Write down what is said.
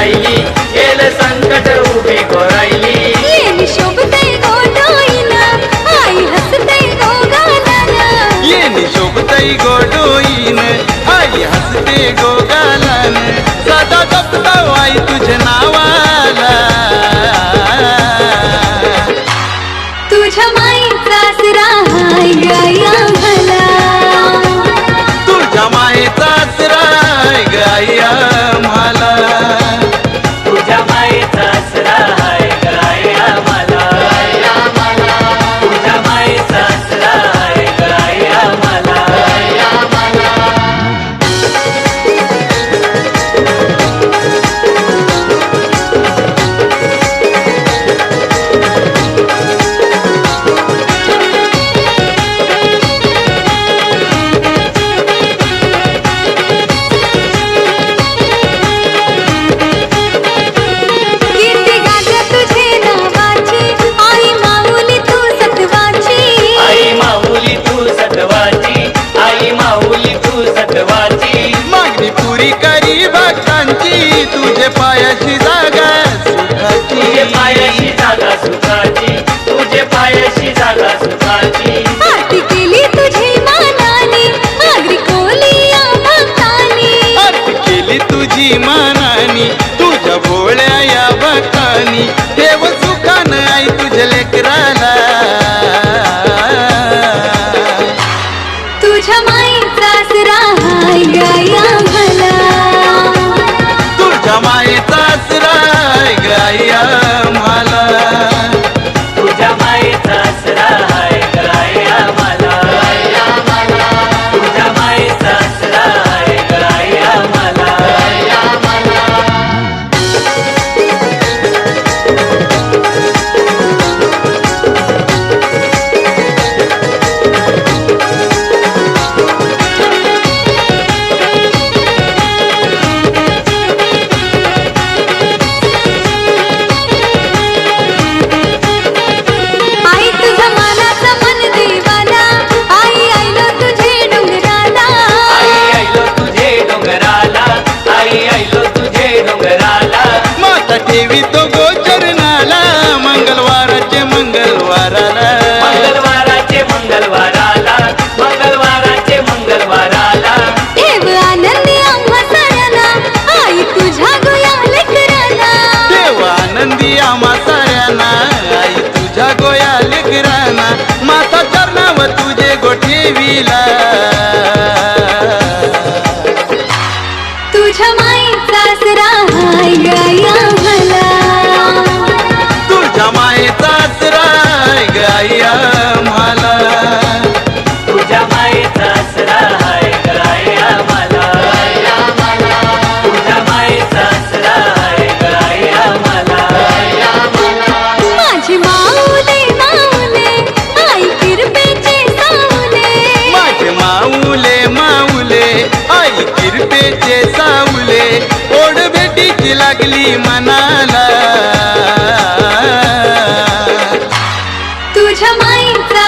कोरायली L संकट उभे कोरायली. L शोभते गोडोईना आई हसते आई हसते गो Epa é de तुझे गोठेविला. तुझ्या माईचा सरा गाया भला तुझ्या माईचा सरा चे सावले ओढ भेटीची लागली मनाला. तुझ्या माईचा